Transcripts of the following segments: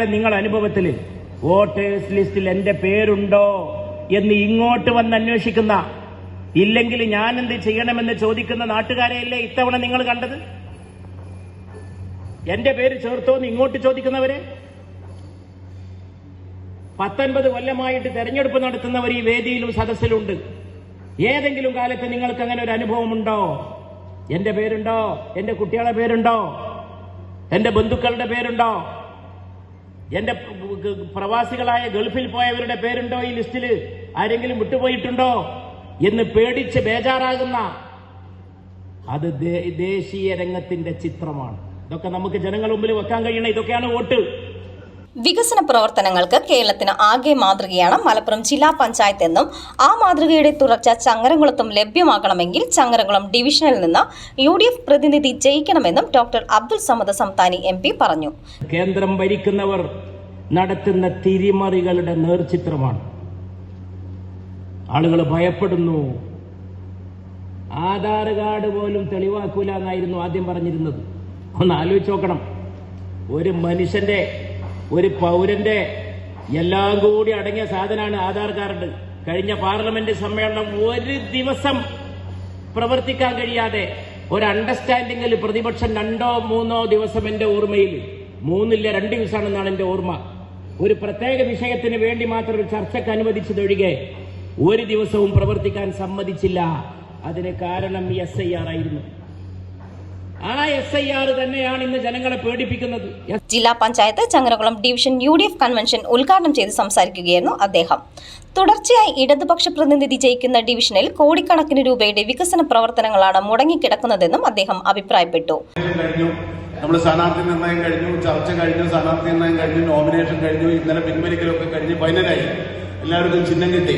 കാലം നിങ്ങൾ അനുഭവത്തിൽ വോട്ടേഴ്സ് ലിസ്റ്റിൽ എന്റെ പേരുണ്ടോ എന്ന് ഇങ്ങോട്ട് വന്ന് അന്വേഷിക്കുന്ന ഇല്ലെങ്കിൽ ഞാൻ എന്ത് ചെയ്യണമെന്ന് ചോദിക്കുന്ന നാട്ടുകാരെയല്ലേ ഇത്തവണ നിങ്ങൾ കണ്ടത്? എന്റെ പേര് ചേർത്തോ എന്ന് ഇങ്ങോട്ട് ചോദിക്കുന്നവരെ? പത്തൊൻപത് കൊല്ലമായിട്ട് തെരഞ്ഞെടുപ്പ് നടത്തുന്നവർ ഈ വേദിയിലും സദസ്സിലുണ്ട്. ഏതെങ്കിലും കാലത്ത് നിങ്ങൾക്ക് അങ്ങനെ ഒരു അനുഭവമുണ്ടോ? എന്റെ പേരുണ്ടോ? എന്റെ കുട്ടികളുടെ പേരുണ്ടോ? എന്റെ ബന്ധുക്കളുടെ പേരുണ്ടോ? എന്റെ പ്രവാസികളായ ഗൾഫിൽ പോയവരുടെ പേരുണ്ടോ ഈ ലിസ്റ്റിൽ ആരെങ്കിലും വിട്ടുപോയിട്ടുണ്ടോ? എന്ന് പേടിച്ച് ബേജാറാകുന്ന അത് ദേശീയ രംഗത്തിന്റെ ചിത്രമാണ്. ഇതൊക്കെ നമുക്ക് ജനങ്ങൾ മുമ്പിൽ വെക്കാൻ കഴിയണ ഇതൊക്കെയാണ് വോട്ട്. വികസന പ്രവർത്തനങ്ങൾക്ക് കേരളത്തിന് ആകെ മാതൃകയാണ് മലപ്പുറം ജില്ലാ പഞ്ചായത്ത് എന്നും ആ മാതൃകയുടെ തുടർച്ച ചങ്ങരംകുളത്തും ലഭ്യമാകണമെങ്കിൽ ചങ്ങരംകുളം ഡിവിഷനിൽ നിന്ന് യു ഡി എഫ് പ്രതിനിധി ജയിക്കണമെന്നും doctor Abdul Samad Samadani M P പറഞ്ഞു. കേന്ദ്രം ഭരിക്കുന്നവർ നടത്തുന്ന തിരിമറികളുടെ നേർചിത്രമാണ്. ആളുകൾ ഭയപ്പെടുന്നു. ആധാർ കാർഡ് പോലും തെളിവാക്കൂല എന്നായിരുന്നു ആദ്യം പറഞ്ഞിരുന്നത്. ഒന്ന് ആലോചിച്ച് നോക്കണം. ഒരു മനുഷ്യന്റെ ഒരു പൗരന്റെ എല്ലാം കൂടി അടങ്ങിയ സാധനമാണ് ആധാർ കാർഡ്. കഴിഞ്ഞ പാർലമെന്റ് സമ്മേളനം ഒരു ദിവസം പ്രവർത്തിക്കാൻ കഴിയാതെ ഒരു അണ്ടർസ്റ്റാൻഡിംഗിൽ പ്രതിപക്ഷം രണ്ടോ മൂന്നോ ദിവസം എന്റെ ഓർമ്മയിൽ മൂന്നില്ല രണ്ട് ദിവസമാണെന്നാണ് എന്റെ ഓർമ്മ. ഒരു പ്രത്യേക വിഷയത്തിന് വേണ്ടി മാത്രം ഒരു ചർച്ചയ്ക്ക് അനുവദിച്ചതൊഴികെ ഒരു ദിവസവും പ്രവർത്തിക്കാൻ സമ്മതിച്ചില്ല. അതിന് കാരണം എസ് ഐ ആർ ആയിരുന്നു. തന്നെയാണ് ഇന്ന് ജനങ്ങളെ പേടിപ്പിക്കുന്നത്. ജില്ലാ panchayat Changaramkulam division U D F convention ഉദ്ഘാടനം ചെയ്ത് സംസാരിക്കുകയായിരുന്നു അദ്ദേഹം. തുടർച്ചയായി ഇടതുപക്ഷ പ്രതിനിധി ജയിക്കുന്ന ഡിവിഷനിൽ കോടിക്കണക്കിന് രൂപയുടെ വികസന പ്രവർത്തനങ്ങളാണ് മുടങ്ങിക്കിടക്കുന്നതെന്നും അദ്ദേഹം അഭിപ്രായപ്പെട്ടു. നമ്മൾ സ്ഥാനാർത്ഥി നിർണയം കഴിഞ്ഞു. ചർച്ച കഴിഞ്ഞു. സ്ഥാനാർത്ഥി നിർണയം കഴിഞ്ഞു. നോമിനേഷൻ കഴിഞ്ഞു. ഇന്നലെ പിൻവലിക്കലൊക്കെ കഴിഞ്ഞ് ഫൈനലായി എല്ലാവർക്കും ചിഹ്നം കിട്ടി.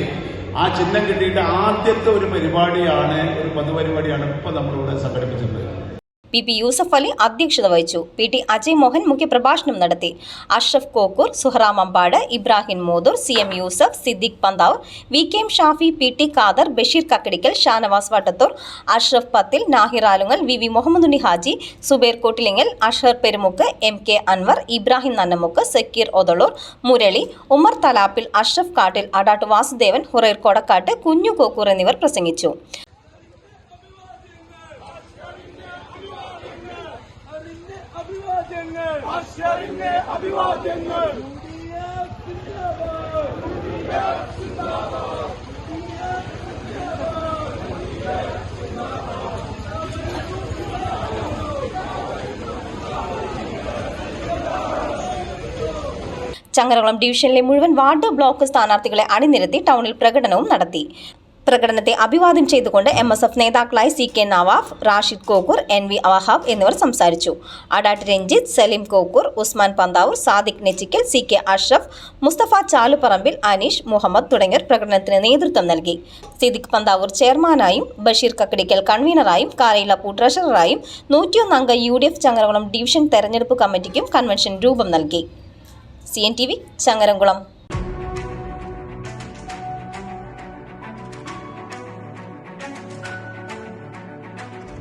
ആ ചിഹ്നം കിട്ടിയിട്ട് ആദ്യത്തെ ഒരു പരിപാടിയാണ് ഒരു പൊതുപരിപാടിയാണ് ഇപ്പൊ നമ്മളിവിടെ സംഘടിപ്പിച്ചിട്ടുള്ളത്. പി പി യൂസഫ് അലി അധ്യക്ഷത വഹിച്ചു. പി ടി അജയ് മോഹൻ മുഖ്യപ്രഭാഷണം നടത്തി. Ashraf Kokkur Suharam Ambad Ibrahim Modur C M Yusuf Siddique Panthav V K M Shafi P T Khader Basheer Kakkadikkal Shanavas Vattathur Ashraf Pathil Nahir Alungal V V Muhammadunni Haji Zubair Kottilingal Azhar Perumukku M K Anvar Ibrahim Nannamukku Zakir Othalur Murali Umar Thalappil Ashraf Kattil Adatt Vasudevan Hurair Kodakkad കുഞ്ഞു കോക്കൂർ എന്നിവർ പ്രസംഗിച്ചു അതിന്റെ അഭിവാദ്യങ്ങൾ അക്ഷറിന്റെ അഭിവാദ്യങ്ങൾ. ചങ്ങരകുളം ഡിവിഷനിലെ മുഴുവൻ ward block സ്ഥാനാർത്ഥികളെ അണിനിരത്തി ടൗണിൽ പ്രകടനവും നടത്തി. പ്രകടനത്തെ അഭിവാദ്യം ചെയ്തുകൊണ്ട് എം എസ് എഫ് നേതാക്കളായ C K Navaf Rashid Kokkur N V Wahab എന്നിവർ സംസാരിച്ചു. അഡാട്ട് രഞ്ജിത്ത് സലീം കോക്കൂർ ഉസ്മാൻ പന്താവൂർ സാദിഖ് നെച്ചിക്കൽ സി കെ അഷ്റഫ് മുസ്തഫ ചാലുപറമ്പിൽ അനീഷ് മുഹമ്മദ് തുടങ്ങിയവർ പ്രകടനത്തിന് നേതൃത്വം നൽകി. സിദിഖ് പന്താവൂർ ചെയർമാനായും ബഷീർ കക്കടിക്കൽ കൺവീനറായും കാരയിലപ്പൂ ട്രഷററായും നൂറ്റിയൊന്നംഗ U D F Changaramkulam division തെരഞ്ഞെടുപ്പ് കമ്മിറ്റിക്കും കൺവെൻഷൻ രൂപം നൽകി. C N T V Changaramkulam.